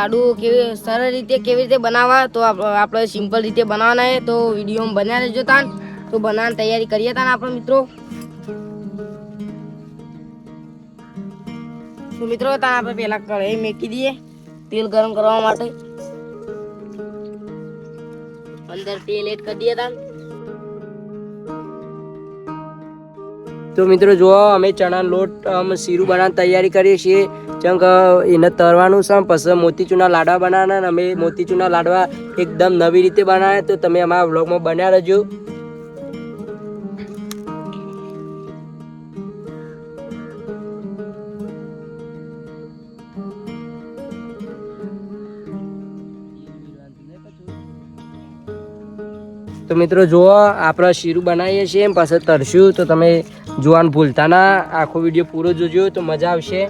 લાડુ કેવી સરળ રીતે કેવી રીતે બનાવવા, તો આપણે સિમ્પલ રીતે બનાવવાના છે. તો વિડીયોમાં બન્યા રહેજો તાન. તો બનાવવાની તૈયારી કરીએ તાન આપણે મિત્રો. તો મિત્રો, તાન આપણે પહેલાં કઢાઈ મેકી દઈએ. તેલ ગરમ કરવા માટે. અંદર તેલ એડ કરી દઈએ તાન. તો મિત્રો જુઓ, અમે ચણા લોટ, આમ શીરું બનાવવાની તૈયારી કરીએ છીએ. ચંક, એને તરવાનું છે, પછી મોતીચૂરના લાડવા બનાવવાના અમે મોતીચૂરના લાડવા એકદમ નવી રીતે બનાવ્યા તો તમે અમારા વ્લોગમાં બન્યા રહેજો. તો મિત્રો જુઓ, આપણે શીરું બનાવીએ છીએ એમ પાસે તરશું તો તમે જોવાનું ભૂલતા ના આખો વીડિયો પૂરો જોજો, તો મજા આવશે.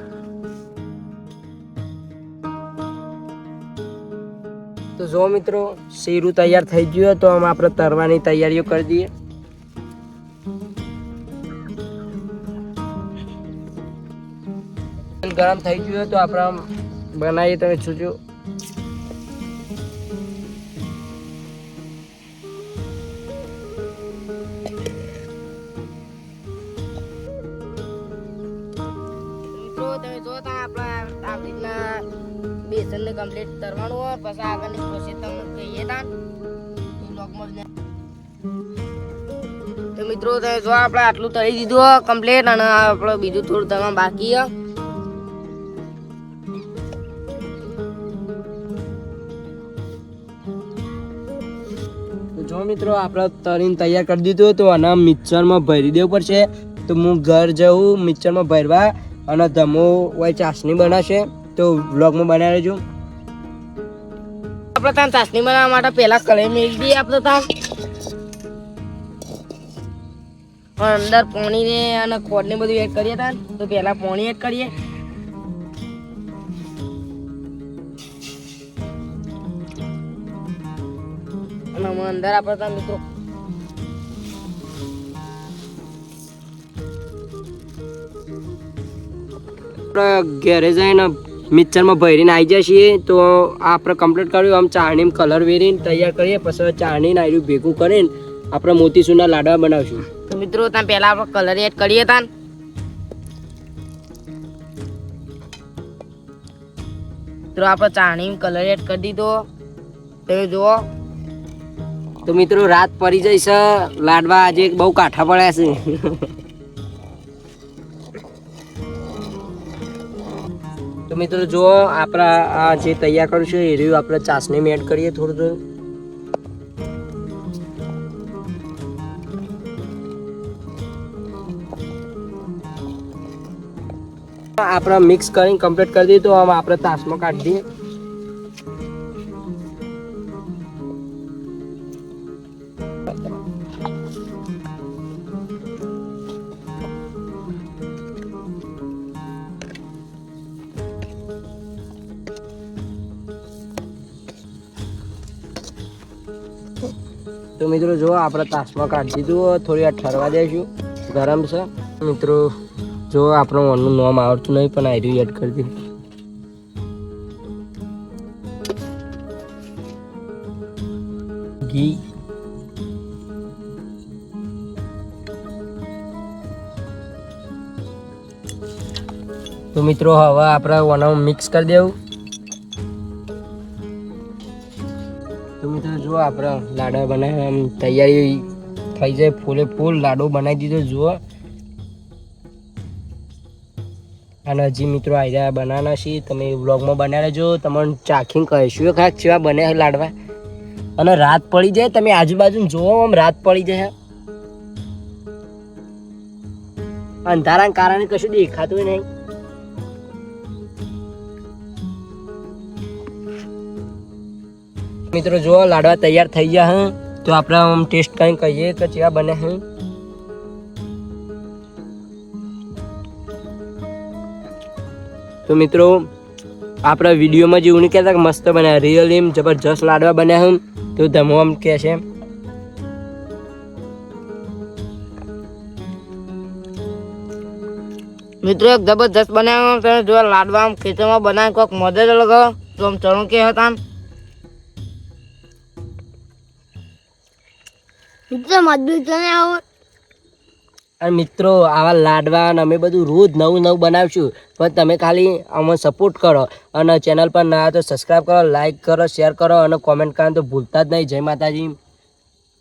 તો જો મિત્રો, શીરું તૈયાર થઈ ગયું, તો આમ આપણે તરવાની તૈયારીઓ કરી દઈએ. ગરમ થઈ ગયું તો આપણે આમ બનાવીએ, તમે જોજો. બેસનને કમ્પ્લીટ કરવાનું હોય, પછી આગળની પ્રોસેસ તમને કહીએ તા. તો મિત્રો તમે જો આપણે આટલું તળી દીધું કમ્પ્લીટ અને આપણે બીજું થોડું તમામ બાકી જો મિત્રો, આપણે તરીને તૈયાર કરી દીધું તો આના મિક્સરમાં ભરી દેવું પડશે. તો હું ઘર જઉં, મિક્સરમાં ભરવા, અને ધમો હોય, ચાસણી બનાવશે. તો વ્લોગમાં બનાવી રહેજો આપણે ત્યાં ચાસણી બનાવવા માટે પહેલાં કઢાઈ મેળવી દઈએ આપણે પણ અંદર પાણીને અને ખોડને બધું એડ કરીએ ત્યાં તો પહેલા પાણી એડ કરીએ. અને અંદર આપણે ત્યાં મિત્રો ઘરે જઈને મિક્સરમાં ભરીને આવી છીએ તો આપણે કમ્પ્લીટ કર્યું. આમ ચાળણીમાં કલર વેરીને તૈયાર કરીએ પછી ચાળણીને આવ્યું ભેગું કરીને આપણે મોતીસૂરના લાડવા બનાવશું. તો મિત્રો ત્યાં પહેલા આપણે કલર એડ કરીએ તાન. મિત્રો આપણે ચાણી કલર એડ કરી દીધો. તમે જુઓ. તો મિત્રો રાત પડી જઈશ લાડવા આજે બહુ કાઠા પડ્યા છે. મિત્રો જો આપણા આ જે તૈયાર કર્યું છે, એ રહ્યું આપણે ચાસણી એડ કરીએ થોડું થોડું. આપણે મિક્સ કરીને કમ્પ્લીટ કરી દઈએ તો આમ આપણે તાસમાં કાઢી દઈએ. તો મિત્રો જો આપણે તાસમાં કાઢી દીધું થોડી વાર ઠરવા દઈશું ગરમ છે. મિત્રો, જો આપણું ઓનનું નામ આવડતું નહીં, પણ આયરું એડ કરી દીધું ઘી. તો મિત્રો, હવે આપણે ઓનામાં મિક્સ કરી દેવું. તો મિત્રો જો આપણે લાડવા બનાવ્યા, આમ તૈયારી થઈ જાય, ફૂલે ફૂલ લાડુ બનાવી દીધો, જુઓ. અને હજી મિત્રો આયરા બનાવવાના છીએ, તમે વ્લોગમાં બનાવી લેજો તમને ચાખીને કહીશું ખાક ચેવા બને લાડવા. અને રાત પડી જાય, તમે આજુબાજુ જોવો, આમ રાત પડી જાય. અંધારાના કારણે કશું દેખાતું નહીં. મિત્રો જો લાડવા તૈયાર થઈ ગયા હે. તો આપણે આમ ટેસ્ટ કરીને કહીએ કે ચેવા બને હે. તો મિત્રો, આપણા વિડીયોમાં જેવું નહીં કહેતા કે મસ્ત બન્યા રિયલ એમ જબરજસ્ત લાડવા બન્યા હમ તો ધમો આમ કહે છે. મિત્રો, એક જબરજસ્ત બનાવ્યો જો લાડવા આમ ખેતરમાં બનાવી કોઈક મદદ અલગ તો આમ ચણો કે હતા અને મિત્રો, આવા લાડવા અને અમે બધું રોજ નવું નવું બનાવશું. પણ તમે ખાલી અમને સપોર્ટ કરો અને ચેનલ પર ના તો સબસ્ક્રાઈબ કરો લાઈક કરો શેર કરો અને કોમેન્ટ કરો તો ભૂલતા જ નહીં. જય માતાજી.